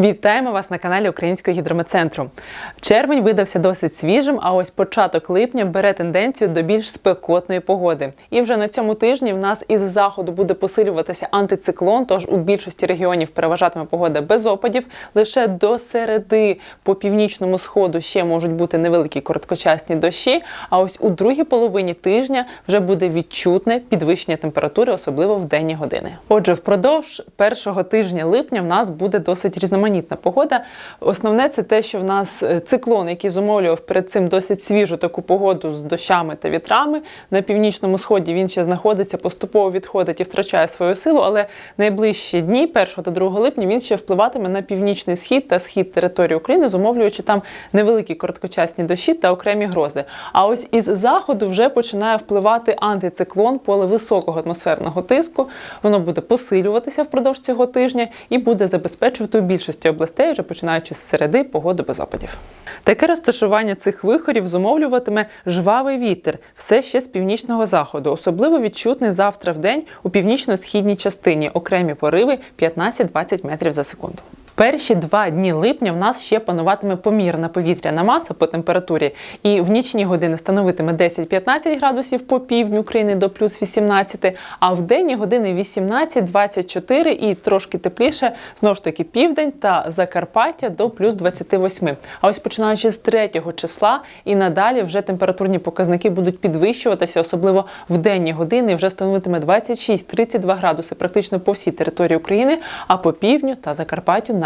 Вітаємо вас на каналі Українського гідрометцентру. Червень видався досить свіжим, а ось початок липня бере тенденцію до більш спекотної погоди. І вже на цьому тижні в нас із заходу буде посилюватися антициклон, тож у більшості регіонів переважатиме погода без опадів. Лише до середи по північному сходу ще можуть бути невеликі короткочасні дощі. А ось у другій половині тижня вже буде відчутне підвищення температури, особливо в денні години. Отже, впродовж першого тижня липня в нас буде досить різноманітна погода. Основне це те, що в нас е, циклон, який зумовлював перед цим досить свіжу таку погоду з дощами та вітрами. На північному сході він ще знаходиться, поступово відходить і втрачає свою силу, але найближчі дні, 1 та 2 липня, він ще впливатиме на північний схід та схід території України, зумовлюючи там невеликі короткочасні дощі та окремі грози. А ось із заходу вже починає впливати антициклон, поле високого атмосферного тиску. Воно буде посилюватися впродовж цього тижня і буде забезпечувати у більшості областей, вже починаючи з середи, погоди без опадів. Таке розташування цих вихорів зумовлюватиме жвавий вітер, все ще з північного заходу. Особливо відчутний завтра в день у північно-східній частині. Окремі пориви 15-20 метрів за секунду. Перші два дні липня в нас ще пануватиме помірна повітряна маса по температурі, і в нічні години становитиме 10-15 градусів по півдню України до плюс 18, а в денні години 18-24 і трошки тепліше знову ж таки південь та Закарпаття до плюс 28. А ось починаючи з 3 числа і надалі вже температурні показники будуть підвищуватися, особливо в денні години вже становитиме 26-32 градуси практично по всій території України, а по півдню та Закарпаттю